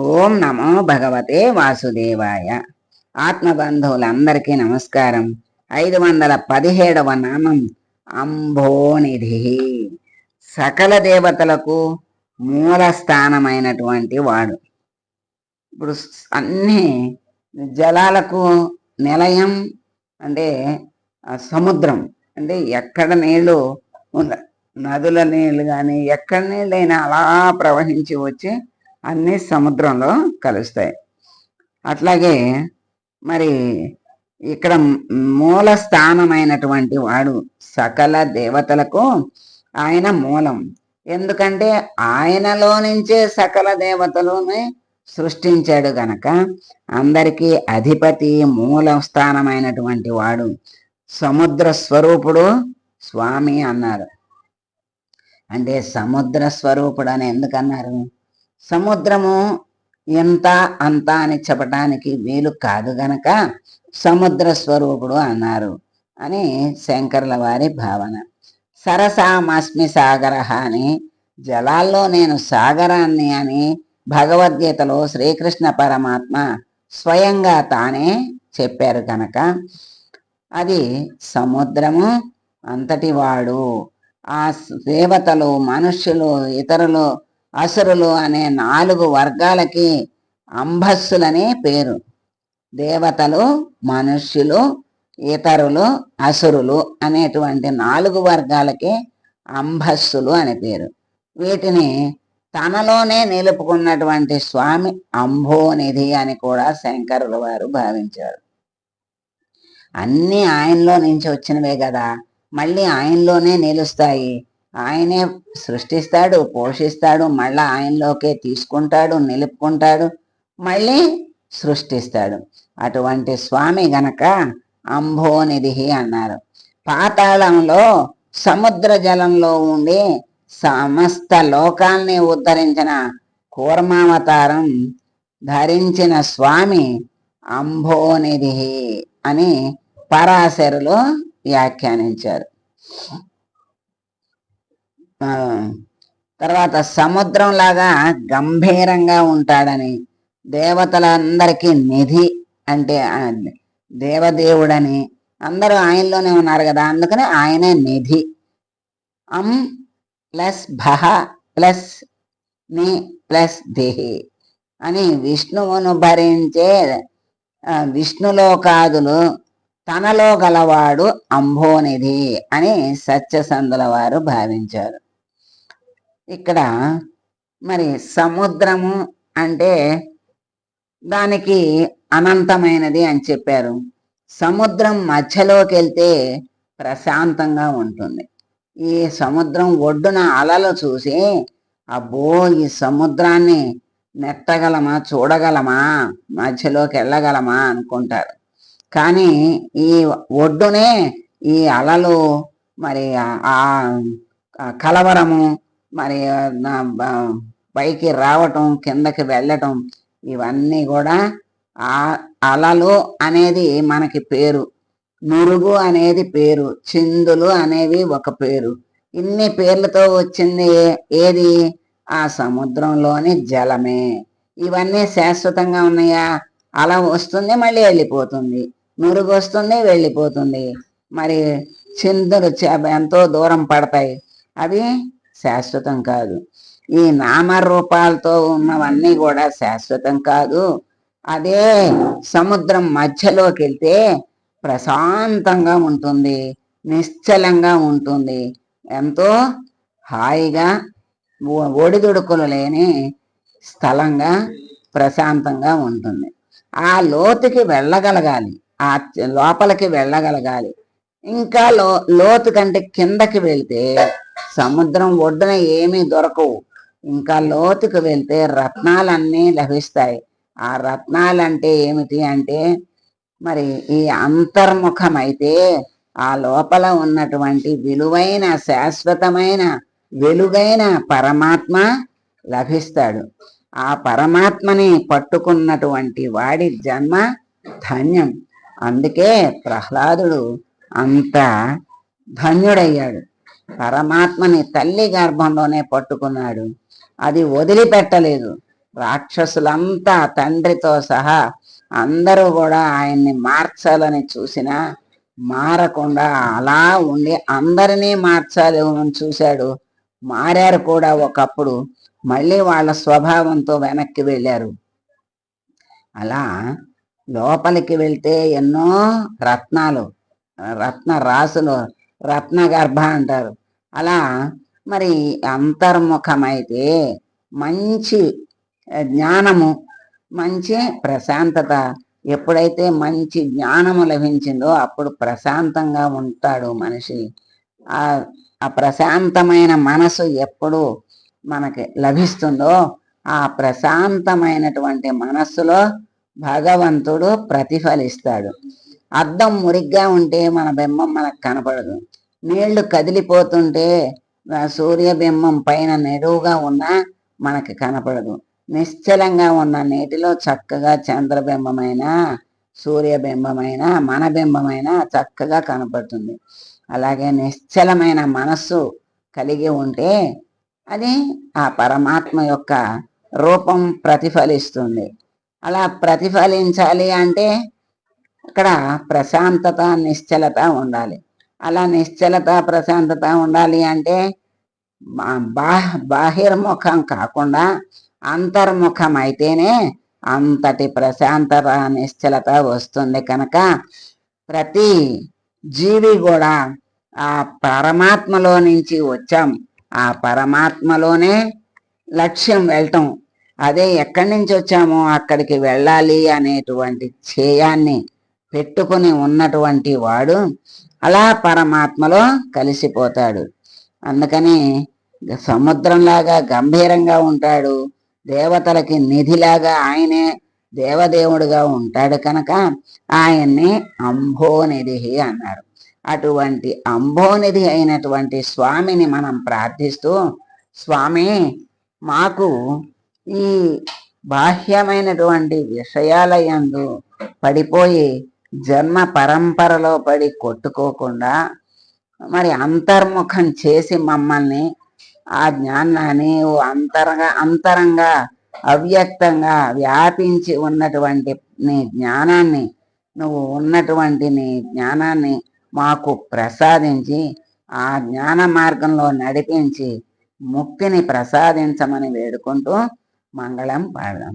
ఓం నమో భగవతే వాసుదేవాయ. ఆత్మబంధువులందరికీ నమస్కారం. ఐదు వందల పదిహేడవ నామం అంబోనిధి. సకల దేవతలకు మూల స్థానమైనటువంటి వాడు. ఇప్పుడు అన్ని జలాలకు నిలయం అంటే సముద్రం. అంటే ఎక్కడ నీళ్ళు నదుల నీళ్ళు కానీ ఎక్కడ నీళ్ళైనా అలా ప్రవహించి వచ్చి అన్నీ సముద్రంలో కలుస్తాయి. అట్లాగే మరి ఇక్కడ మూల స్థానమైనటువంటి వాడు సకల దేవతలకు ఆయన మూలం. ఎందుకంటే ఆయనలో నుంచే సకల దేవతలని సృష్టించాడు గనక అందరికీ అధిపతి మూల స్థానమైనటువంటి వాడు సముద్ర స్వరూపుడు స్వామి అన్నారు. అంటే సముద్ర స్వరూపుడు అని ఎందుకన్నారు? సముద్రము ఎంత అంత అని చెప్పటానికి వీలు కాదు గనక సముద్ర స్వరూపుడు అన్నారు అని శంకర్ల వారి భావన. సరసామస్మి సాగర అని జలాల్లో నేను సాగరాన్ని అని భగవద్గీతలో శ్రీకృష్ణ పరమాత్మ స్వయంగా తానే చెప్పారు కనుక అది సముద్రము అంతటి వాడు ఆ దేవతలు మనుష్యులు ఇతరులు అసురులు అనే నాలుగు వర్గాలకి అంబస్సులనే పేరు. దేవతలు మనుష్యులు ఇతరులు అసురులు అనేటువంటి నాలుగు వర్గాలకి అంబస్సులు అని పేరు. వీటిని తనలోనే నిలుపుకున్నటువంటి స్వామి అంభోనిధి అని కూడా శంకరుల వారు భావించారు. అన్ని ఆయనలో నుంచి వచ్చినవే కదా. మళ్ళీ ఆయనలోనే నిలుస్తాయి. ఆయనే సృష్టిస్తాడు పోషిస్తాడు మళ్ళా ఆయనలోకే తీసుకుంటాడు నిలుపుకుంటాడు మళ్ళీ సృష్టిస్తాడు. అటువంటి స్వామి గనక అంభోనిధి అన్నారు. పాతాళంలో సముద్ర జలంలో ఉండి సమస్త లోకాల్ని ఉద్ధరించిన కూర్మావతారం ధరించిన స్వామి అంభోనిధి అని పరాశరులు వ్యాఖ్యానించారు. తర్వాత సముద్రం లాగా గంభీరంగా ఉంటాడని దేవతలందరికీ నిధి అంటే దేవదేవుడని అందరూ ఆయనలోనే ఉన్నారు కదా అందుకని ఆయనే నిధి. అం ప్లస్ భహ ప్లస్ని ప్లస్ దేహి అని విష్ణువును భరించే విష్ణులోకాదులు తనలో గలవాడు అంబోనిధి అని సత్యసందుల వారు భావించారు. ఇక్కడ మరి సముద్రము అంటే దానికి అనంతమైనది అని చెప్పారు. సముద్రం మధ్యలోకి వెళ్తే ప్రశాంతంగా ఉంటుంది. ఈ సముద్రం ఒడ్డున అలలు చూసి అబ్బో ఈ సముద్రాన్ని నెట్టగలమా చూడగలమా మధ్యలోకి వెళ్ళగలమా అనుకుంటారు. కానీ ఈ ఒడ్డునే ఈ అలలు మరి ఆ- ఆ కలవరము మరి నా పైకి రావటం కిందకి వెళ్ళటం ఇవన్నీ కూడా ఆ అలలు అనేది మనకి పేరు. నురుగు అనేది పేరు. చిందులు అనేవి ఒక పేరు. ఇన్ని పేర్లతో వచ్చింది ఏది? ఆ సముద్రంలోని జలమే. ఇవన్నీ శాశ్వతంగా ఉన్నాయా? అలా వస్తుంది మళ్ళీ వెళ్ళిపోతుంది. నురుగు వస్తుంది వెళ్ళిపోతుంది. మరి చిందులు ఎంతో దూరం పడతాయి. అవి శాశ్వతం కాదు. ఈ నామరూపాలతో ఉన్నవన్నీ కూడా శాశ్వతం కాదు. అదే సముద్రం మధ్యలోకి వెళ్తే ప్రశాంతంగా ఉంటుంది నిశ్చలంగా ఉంటుంది. ఎంతో హాయిగా ఒడిదుడుకులు లేని స్థలంగా ప్రశాంతంగా ఉంటుంది. ఆ లోతుకి వెళ్ళగలగాలి ఆ లోపలికి వెళ్ళగలగాలి. ఇంకా లో లోతు కంటే కిందకి వెళ్తే సముద్రం ఒడ్డున ఏమీ దొరకవు. ఇంకా లోతుకు వెళ్తే రత్నాలన్నీ లభిస్తాయి. ఆ రత్నాలంటే ఏమిటి అంటే మరి ఈ అంతర్ముఖమైతే ఆ లోపల ఉన్నటువంటి విలువైన శాశ్వతమైన వెలుగైన పరమాత్మ లభిస్తాడు. ఆ పరమాత్మని పట్టుకున్నటువంటి వాడి జన్మ ధన్యం. అందుకే ప్రహ్లాదుడు అంత ధన్యుడయ్యాడు. పరమాత్మని తల్లి గర్భంలోనే పట్టుకున్నాడు. అది వదిలిపెట్టలేదు. రాక్షసులంతా తండ్రితో సహా అందరూ కూడా ఆయన్ని మార్చాలని చూసినా మారకుండా అలా ఉండి అందరినీ మార్చాలి అని చూశాడు. మారారు కూడా ఒకప్పుడు. మళ్ళీ వాళ్ళ స్వభావంతో వెనక్కి వెళ్ళారు. అలా లోపలికి వెళ్తే ఎన్నో రత్నాలు రత్న రాసులు రత్నగర్భ అంటారు. అలా మరి అంతర్ముఖమైతే మంచి జ్ఞానము మంచి ప్రశాంతత ఎప్పుడైతే మంచి జ్ఞానము లభించిందో అప్పుడు ప్రశాంతంగా ఉంటాడు మనిషి. ఆ ఆ ప్రశాంతమైన మనసు ఎప్పుడు మనకి లభిస్తుందో ఆ ప్రశాంతమైనటువంటి మనస్సులో భగవంతుడు ప్రతిఫలిస్తాడు. అద్దం మురిగ్గా ఉంటే మన బింబం మనకు కనపడదు. నీళ్ళు కదిలిపోతుంటే సూర్యబింబం పైన నెరువుగా ఉన్నా మనకి కనపడదు. నిశ్చలంగా ఉన్న నీటిలో చక్కగా చంద్రబింబమైన సూర్యబింబమైన మన బింబమైన చక్కగా కనపడుతుంది. అలాగే నిశ్చలమైన మనస్సు కలిగి ఉంటే అది ఆ పరమాత్మ యొక్క రూపం ప్రతిఫలిస్తుంది. అలా ప్రతిఫలించాలి అంటే అక్కడ ప్రశాంతత నిశ్చలత ఉండాలి. అలా నిశ్చలత ప్రశాంతత ఉండాలి అంటే బాహ్ బాహిర్ముఖం కాకుండా అంతర్ముఖం అయితేనే అంతటి ప్రశాంతత నిశ్చలత వస్తుంది కనుక ప్రతి జీవి కూడా ఆ పరమాత్మలో నుంచి వచ్చాం. ఆ పరమాత్మలోనే లక్ష్యం వెళ్ళటం అదే ఎక్కడి నుంచి వచ్చామో అక్కడికి వెళ్ళాలి అనేటువంటి ధ్యేయాన్ని పెట్టుకుని ఉన్నటువంటి వాడు అలా పరమాత్మలో కలిసిపోతాడు. అందుకని సముద్రంలాగా గంభీరంగా ఉంటాడు. దేవతలకి నిధిలాగా ఆయనే దేవదేవుడుగా ఉంటాడు కనుక ఆయన్ని అంభోనిధి అన్నారు. అటువంటి అంభోనిధి అయినటువంటి స్వామిని మనం ప్రార్థిస్తూ స్వామి మాకు ఈ బాహ్యమైనటువంటి విషయాలయందు పడిపోయి జన్మ పరంపరలో పడి కొట్టుకోకుండా మరి అంతర్ముఖం చేసి మమ్మల్ని ఆ జ్ఞానాన్ని అంతరంగా అంతరంగా అవ్యక్తంగా వ్యాపించి ఉన్నటువంటి నీ జ్ఞానాన్ని నువ్వు ఉన్నటువంటి నీ జ్ఞానాన్ని మాకు ప్రసాదించి ఆ జ్ఞాన మార్గంలో నడిపించి ముక్తిని ప్రసాదించమని వేడుకుంటూ మంగళం పాడదాం.